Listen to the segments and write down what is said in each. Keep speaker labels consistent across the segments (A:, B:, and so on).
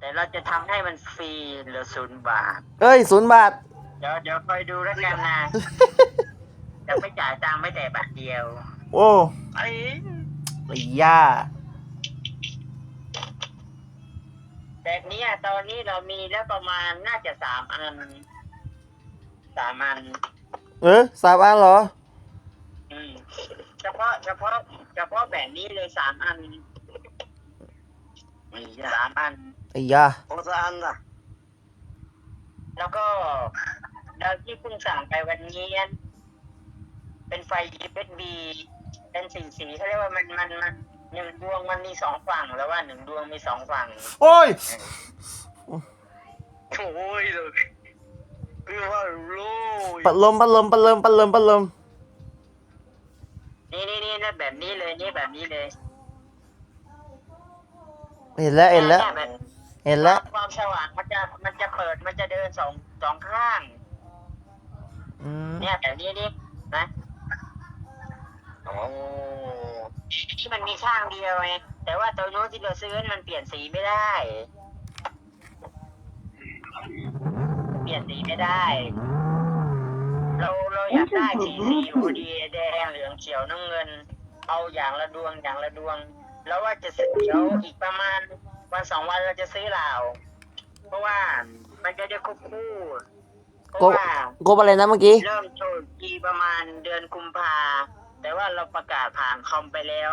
A: แต่เราจะทำให้มันฟรีเหลือศูนย์บาท
B: เอ้ยศูนย์บาท
A: เดี๋ยวเดี๋ยวคอยดูแล้วกันนะจะไม่จ่ายตังค์ไม่แต่บาทเดียว
B: โอ้
A: ไอ้
B: ไอ้ย่า
A: แบบเนี้ยตอนนี้เรามีแล้วประมาณน่าจะสามอันสามอัน
B: เออสามอันเหรอ
A: อืมเฉพาะเฉพาะเฉพาะแบบนี้เลยสามอัน สามอัน
B: ไอ้ย่า
A: โอซานอะแล้วก็เราที่เพิ่งสั่งไปวันนี้เป็นไฟ USB เป็นสีสีเขาเรียกว่ามันมันมันหนึ่งดวงมันมีสองฝั่งแล้วว่าหนึ่งดวงมีสองฝั่ง
B: โอ้ย
A: โอ้ยเลยคือว่ารู้
B: ปัดลมปัดลมปัดลมปัดลมปัดลม
A: นี่นี่นี่นะแบบนี้เลยนี่แบบนี้เลย
B: เห็นแล้วเห็นแล้ว
A: ยบบ
B: เห็นแล้ว
A: ความสว่างมันจะมันจะเปิดมันจะเดินสองสองข้าง
B: อืม
A: เนี่ยแบบนี้นี่นะโอ้ที่มันมีข้างเดียวไงแต่ว่าตัวโน้ตที่เราซื้อนี่มันเปลี่ยนสีไม่ได้ เปลี่ยนสีไม่ได้ เราเราอยากได้สีสีอยู่พอดีแดงเหลืองเขียวน้ำเงิน เอาอย่างละดวงอย่างละดวง แล้วว่าจะซื้อเดี๋ยวอีกประมาณ วันสองวันเราจะซื้อเหล่าเพราะว่ามันจะได้ควบคู่เพราะ
B: กบ
A: ว่า
B: กบอะไรนะเมื่อกี้
A: เริ่มโชว์ทีประมาณเดือนกุมภาแต่ว่าเราประกาศผ่านคอมไปแล้ว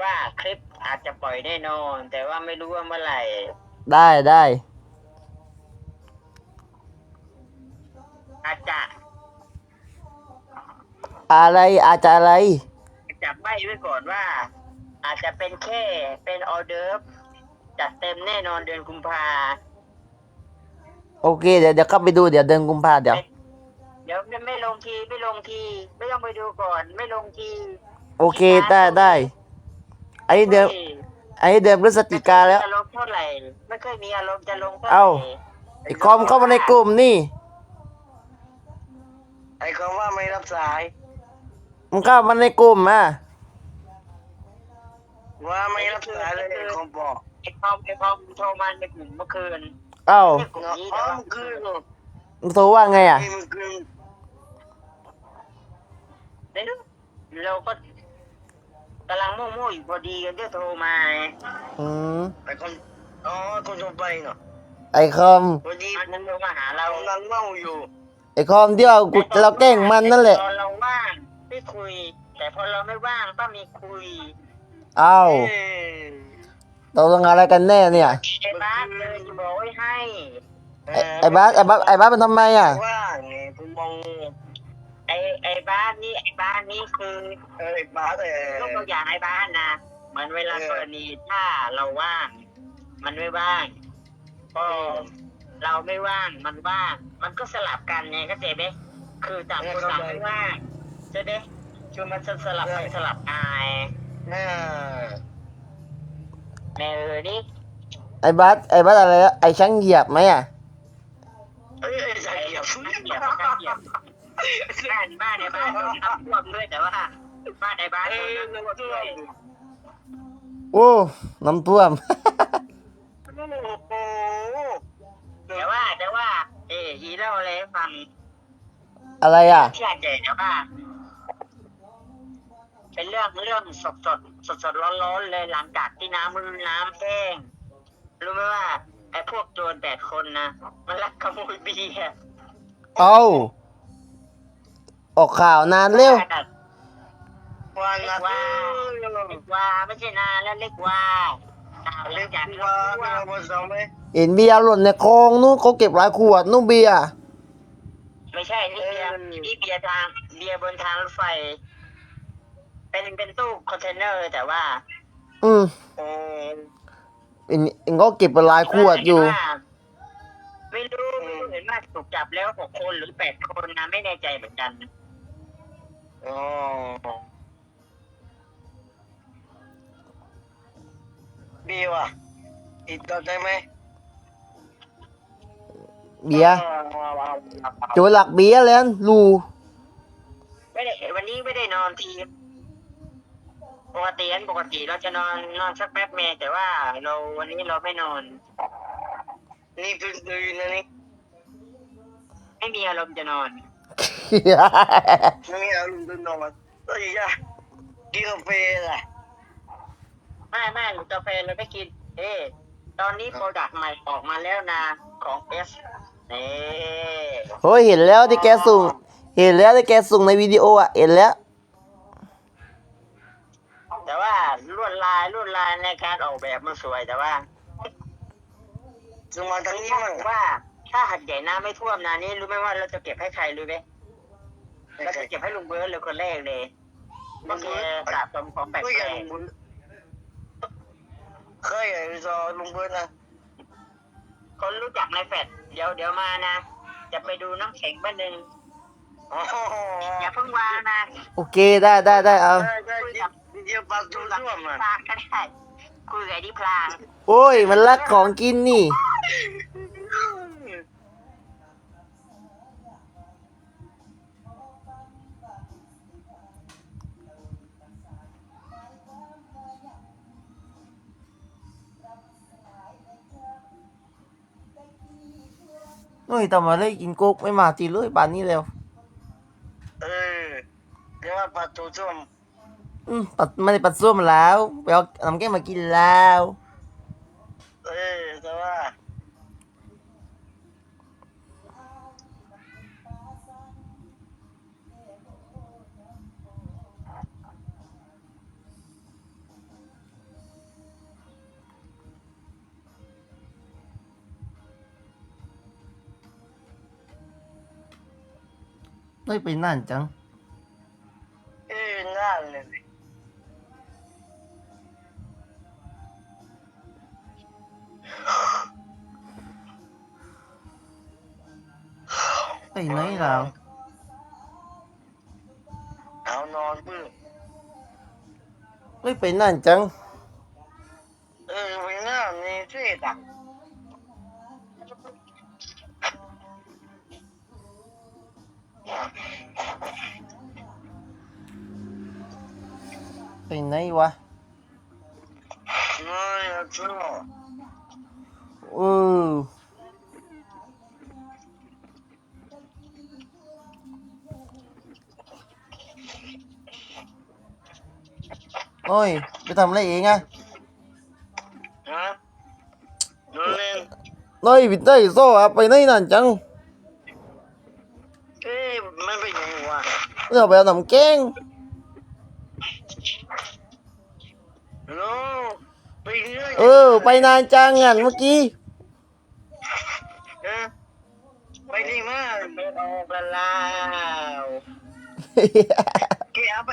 A: ว่าคลิปอาจจะปล่อยแน่นอน แต่ว่าไม่รู้ว่าเมื่อไหร่
B: ได้ได้
A: อาจจะ
B: อะไรอาจจะอะไร
A: จับใบไว้ก่อนว่า อาจจะเป็นแค่เป็นออเดิร์ฟ จัดเต็มแน่นอนเดือนกุมภา
B: โอเคเดี๋ยวเดี๋ยวเข้าไปดูเดี๋ยวเดินกุมภาเดี๋ยว
A: เดี๋ยวไม่ลงทีไม่ลงที ไม่ต้องไปดูก่อน ไม่ลงที
B: โอเคได้ได้ไอ้เดือนไอ้เดือนพฤศจิกาแล้ว
A: จะลงเท่าไหร่ไม่เคยมีอารมณ์จะลงเท่าไหร่
B: เอ้าไอ้คอมเข้ามาในกลุ่มนี่
A: ไอ้คำว่าไม่รับสาย
B: มึงเข้ามาในกลุ่มอะ
A: ว่าไม่รับสายเลยคอมบอก ไอ้คอมไอ้คอมโทรมาในกลุ่มเมื่อคืน
B: เอ้า
A: ในกลุ่มนี้แต่ว่าเมื่อคืน
B: มึงโทรว่าไงอะ
A: เมื่อคืนเดี๋ยวเราก็กำลังโม่ๆอยู่พอดีกันก็โทรมา
B: อืม
A: ไอ้คนอ๋อคนโทรไปเนาะ
B: ไอ้คอม
A: พอดีมันโทรมาหาเรากำลังเมาอยู่
B: ไอ้คอมที่เรากูเราแกล้งมันนั่นแหละ
A: ตอนเราว่างไม่คุย แต่พอเราไม่ว่างก็มีคุย
B: เอ้า ตกลงอะไรกันแน่เนี่ย
A: ไอ้บ้านเลยจะบอกไว้ให้
B: ไอ้ไอ้บ้าสไอ้บ้าสไอ้บ้าสมันทำไมอะ
A: ว่างไงคุณมองไอ้ไอ้บ้านนี่ไอ้บ้านนี่คือเออไอ้บ้านเออยกตัวอย่างไอ้บ้านนะเหมือนเวลากรณีถ้าเราว่าง มันไม่ว่าง ก็ เราไม่ว่างมันว่าง มันก็สลับกันไงเข้าใจไหมคือต่างคนต่างไม่ว่างใช่ไหมคือมันจะสลับไปสลับมาไงแม่ เออนี่
B: ไอ้บ้าสไอ้บ้าสอะไรนะไอ้ช่างเหยียบไหมอะ
A: เอ้ยใช่เหยียบเหยียบเหยียบบ้านบ้านในบ้านโดนน้ำท่วมด้วยแต่ว่าบ้านในบ้านโดนน้ำท่วมด้วย
B: โอ้น้ำท่วม
A: แต่ว่าแต่ว่า เอออีเล่าอะไรให้ฟัง
B: อะไรอะ
A: ที่อาจจะแต่ว่า เป็นเรื่องเรื่องสดสดสดสดร้อนร้อนๆเลยหลังจากที่น้ำมันน้ำแห้งรู้ไหมว่าไอ้พวกโจรแปดคนนะมันลักขโมยเบียร์
B: เอาออกข่าวนานเร็ว
A: ว่าเล็กว่าเล็กว่าไม่ใช่นานแล้วเล็กว่าเล็กจากว่าไม่เอาผสมไหม
B: เห็นเบียร์หล่นในคลองนู้นเขาเก็บหลายขวดนู้นเบียร์
A: ไม่ใช่นี่เบียร์นี่เบียร์ทางเบียร์บนทางรถไฟ เป็นเป็นตู้คอนเทนเนอร์แต่ว่า
B: อืม
A: โอ้
B: เห็นเห็นเขาเก็บไปหลายขวดอยู่
A: ไม่รู้ไม่รู้เห็นว่าถูกจับแล้วหกคนหรือแปดคนนะไม่แน่ใจเหมือนกันอ๋อบีว่ะอีกต่อได้ไหม
B: เบียร์โจรหลักเบียร์แล้วรู
A: ไม่ได้วันนี้ไม่ได้นอนที
B: อ
A: ปกติอันปกติเราจะนอนนอนสักแป๊บเมย์แต่ว่าเราวันนี้เราไม่นอน
C: นี่ตื่นตื่นนะนี่
A: ไม่มีอารมณ์จะนอน
C: ไม่มีอารมณ์ตื่นนอนเอ้ยยะกินกาแฟล่ะ
A: ไม่ไม่กาแฟเราไม่กิน เอ๊ะตอนนี้โปรดักต์ใหม่ออกมาแล้วนะของเอสนี่
B: โอ้ยเห็นแล้วที่แกส่งเห็นแล้วที่แกส่งในวิดีโออะเห็นแล้ว
A: แต่ว่าลวดลายลวดลายในการออกแบบมันสวยแต่ว่า
C: จะมาทางนี้
A: ถ้า
C: มั่ง
A: ว่า ถ้าหัดใหญ่น้ำไม่ท่วมนานี้รู้ไหมว่าเราจะเก็บให้ใครรู้ไหมเราจะเก็บให้ลุงเบิร์ดเลยคนแรกเลยก็คือสะสมของแปล
C: ก็อย่าง
A: ก
C: ลุงเคยไอ้ซอลุงเบิร์ดนะ
A: ๆคนรู้จักในแฟดเดี๋ยวเดี๋ยวมานะ จะไปดูน้ำแข็งบ้านหนึ่ง
C: อ๋อ
A: อย่าเพิ่งวางนะ
B: โอเคได้ได้ได้เอา
C: ได้ได้ เดียวปากจุ่ม
A: กับ
C: ร่วมอะ
A: พลาก็ได้คุยกับไอ้ดิพลาง
B: โอ้ย มันรักของกินนี่โอ้ยทำอะไรกินโก๊กไม่มาทีเลยป่านนี้แล้ว
C: เออเดี๋ยวว่าปากจุ่มร่วม
B: อืมปัดไม่ได้ปัดส้วมแล้วไปเอาน้ำแก้วมากินแล้ว
C: เออแต่ว่า
B: เฮ้ยไปนั่นจัง
C: เฮ้
B: ยไปนั่นจัง
C: เออไปนั่นนี่ช่วยดัก
B: ไปไหนวะ
C: น้อยอะช่วย
B: เออ โอ้ย ไปทำอะไรเองอะ
C: ฮะนอนเล่น
B: น้อยบิดได้โซ่อะไปไหนนั่นจัง
C: เอ้ยมันเป็นยังไงวะ
B: เราไปเอาน้ำแกง
C: โลไปเรื่อย
B: เออ ไปนานจังอะเมื่อกี้
C: ฮะไปดีมาก
A: ไม่ออกละลาว
C: แกเอาไป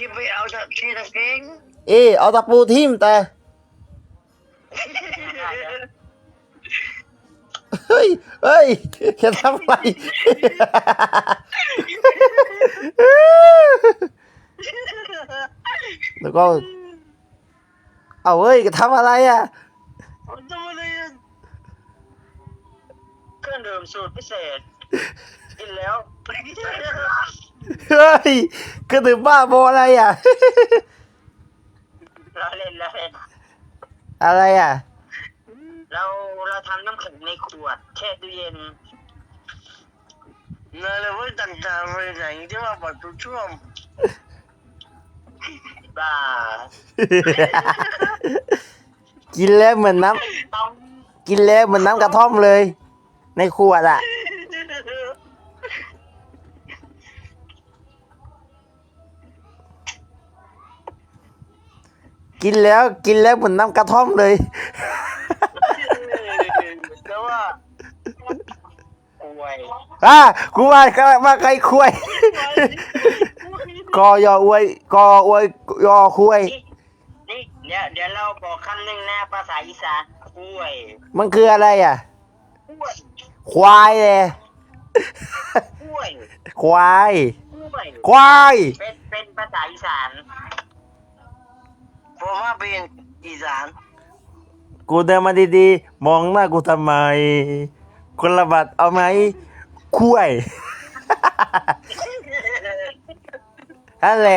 C: แกไปเอาจากที่ตะเกง
B: เออเอาตะปูทิ่มแต่เฮ้ย เฮ้ยแกทำอะไร แล้วก็ เอาเฮ้ยแกทำอะไรอะ
C: ผมทำอะไรอะ
A: เครื่องดื่มสูตรพิเศษ กินแล้ว
B: เฮ้ยกระดื่มบ้าบออะไรอะ
A: เราเล่นเราเล่น
B: อะไรอะ
A: เราเราทำน้ำแข็งในขวดแช่ตู้เย็น
C: นั่นแหละว่าต่างๆไปไหนที่ว่าปัดตุ้ช่วม
A: บ้า
B: กินแล้วเหมือนน้
A: ต้องำ
B: กินแล้วเหมือนน้ำกระท่อมเลย ในขวดอะ กินแล้วกินแล้วเหมือนน้ำกระท่อมเลย
C: แต่ว่า
A: ป่วย
B: อะกูว่าใครว่าใครคุยกอยออวยกออวยยอคุย
A: นี่นี่เดี๋ยวเดี๋ยวเราบอกคำหนึ่งนะภาษาอีสานกล้วย
B: มันคืออะไรอะ
A: กล้วย
B: ควายเลย
A: กล้วย
B: ควาย
A: กล้วย
B: ควาย
A: เป็นเป็นภาษาอีสาน
C: ผมว่าเป็นอีสาน
B: กูเดินมาดีๆ มองหน้ากูทำไม คนละบัตรเอาไหมคุยอะไร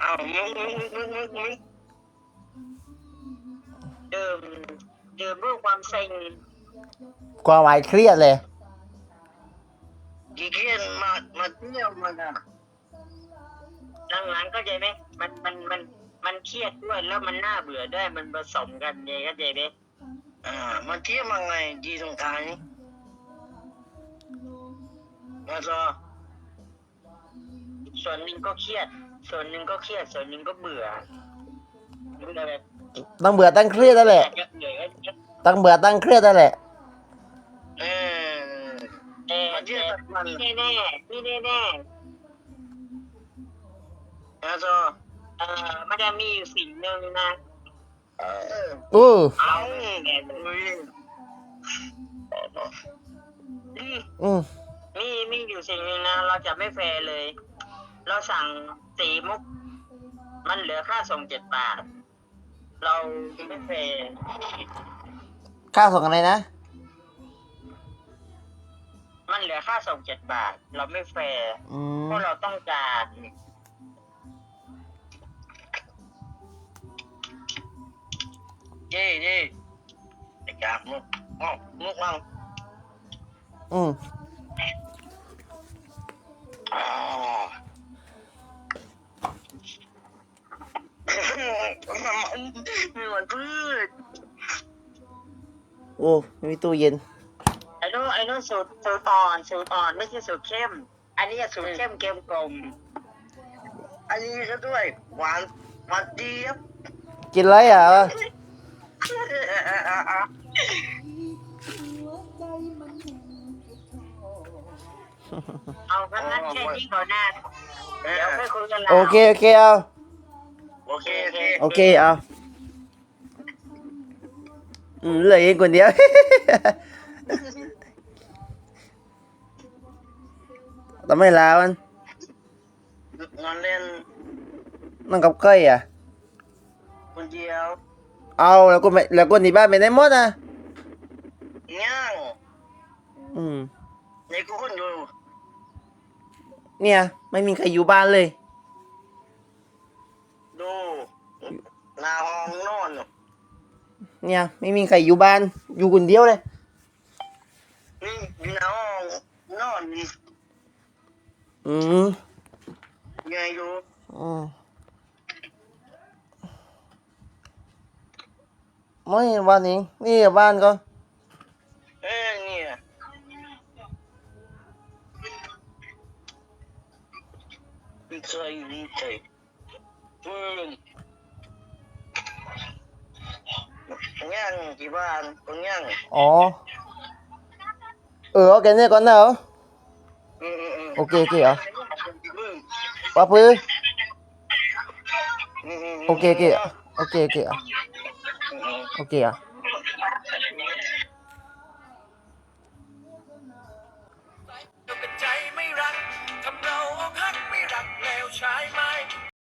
C: เอามึงมึงมึงมึงมึง
A: ดื่มดื่มด้วยความเซ็ง
B: ความหมายเครียดเลย
C: กี่เกียนมามาเที่ยวมาอะ
A: หลังๆก็ใจไหมมันมันมันมันเครียดด้วยแล้วมันน่าเบื่อด้วยมันผสมกันไงก็ใจไหม
C: อ่ามาเที่ยวมาไงดีตรงกลางนี่มาต่อ
A: ส่วนหนึ่งก็เครียด ส่วนหนึ่งก็เครียด ส่วนหนึ่งก็เบื่อมันก็แบบ
B: ตั้งเบื่อตั้งเครียดนั่นแหละ
A: เยอะเลยก็เยอะ
B: ตั้งเบื่อตั้งเครียดนั่นแหละ
C: เออ
A: แต่
C: มาเที่ยว
A: แต่
C: สักวัน
A: นี่แน่ๆนี่แน่
C: มาต่อ
A: ๆเออมันจะมีอยู่สิ่งหนึ่งนะ
C: เออ
B: อู้
A: เอาแน่เลย
C: อุ้ย
A: อืม
B: อืม
A: มีมีอยู่สิ่งหนึ่งนะเราจะไม่แฟร์เลย เราสั่งสีมุก มันเหลือค่าส่งเจ็ดบาท เราไม่แฟร์
B: ค่าส่งอะไรนะ
A: มันเหลือค่าส่งเจ็ดบาท เราไม่แฟร์
B: อืม
A: เพราะเราต้องการ
C: เย่เย่ไอ้กากมุกอ๋อมุกมั่ง
B: อืม
C: อ๋อมันมันมันพืช
B: โอ้ไม่มีตู้เย็น
A: ไอ้นู้นไอ้นู้นสูตรสูตรอ่อนสูตรอ่อนไม่ใช่สูตรเข้ม อันนี้สูตรเข้มเกมกลม
C: อันนี้ก็ด้วย หวานหวานเจี๊ยบ
B: กินอะไรอะ
A: เอางั้นงั้นแค่นี้ก่อนนะเดี๋ยวค่อยคุยกันแล้ว
B: โอเค โอเค เอา
C: โอเคโอเค
B: โอเค เอา อืมเหลือเองคนเดียวทำไมลามัน
C: นอนเล่น
B: นั่งกับใครอะ
C: คนเดียว
B: เอาแล้วก็ไม่แล้วก็หนีบ้านไปไหนหมดอะ
C: ย่าง
B: อืม
C: ในกูคนอยู่
B: เนี่ย ไม่มีใครอยู่บ้านเลย
C: ดูหน้าห้องนอน
B: เนี่ย ไม่มีใครอยู่บ้าน อยู่คนเดียวเลย
C: นี่อยู่หน้าห้องนอนนี่
B: อืม
C: ไงอยู่
B: อืม ไม่เห็นบ้านเองนี่บ้านก็
C: เอ้ยเนี่ยไม่เคยไม่เคยอืมย่างที่บ้านคนย่าง
B: อ๋อเออโอเคเนี่ยก่อนนะเหรอ
C: อืมอืมอืม
B: โอเคโอเคเหรอ
C: อืม
B: ป้าปื้อ
C: อืมอืม
B: โอเคโอเคโอเคโอเคอะ
C: อืมอื ม
B: โอเคอะ